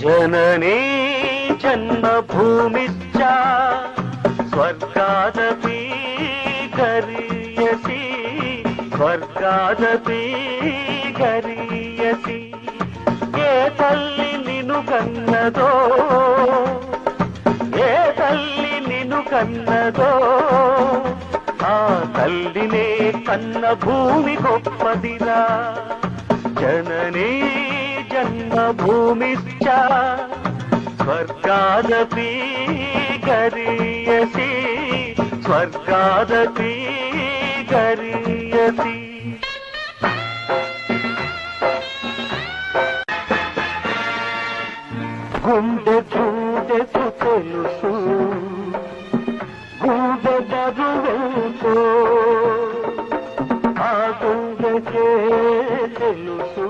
జననీ జన్మభూమిశ్చ స్వర్గాదపి గరీయసి స్వర్గాదపి గరీయసి ఏ తల్లి నిను కన్నదో ఏ తల్లి నిను కన్నదో ఆ తల్లినే కన్న భూమి గొప్పదిరా జననీ జన్మభూమిశ్చ స్వర్గాదపి గరీయసి స్వర్గాదపి గరీయసి గుండె గుండెకు తెలుసు గుండె బరువెంతో ఆ తెలుసు